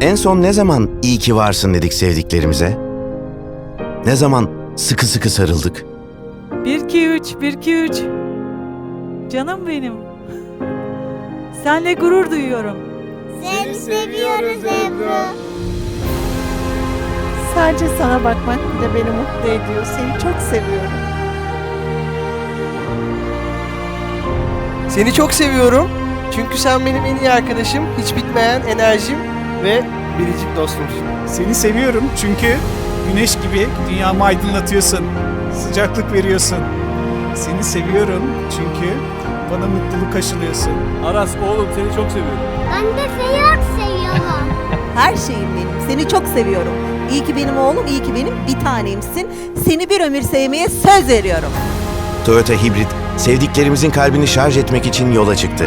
En son ne zaman iyi ki varsın dedik sevdiklerimize? Ne zaman sıkı sıkı sarıldık? 1 2 3 1 2 3 Canım benim. Senle gurur duyuyorum. Seni seviyoruz Ebru. Sadece sana bakmak bile beni mutlu ediyor. Seni çok seviyorum. Seni çok seviyorum. Çünkü sen benim en iyi arkadaşım, hiç bitmeyen enerjim ve biricik dostumsun. Seni seviyorum çünkü güneş gibi dünyamı aydınlatıyorsun. Sıcaklık veriyorsun. Seni seviyorum çünkü bana mutluluk aşılıyorsun. Aras oğlum seni çok seviyorum. Ben de seni çok seviyorum. Her şeyim benim. Seni çok seviyorum. İyi ki benim oğlum, iyi ki benim bir tanemsin. Seni bir ömür sevmeye söz veriyorum. Toyota Hibrit sevdiklerimizin kalbini şarj etmek için yola çıktı.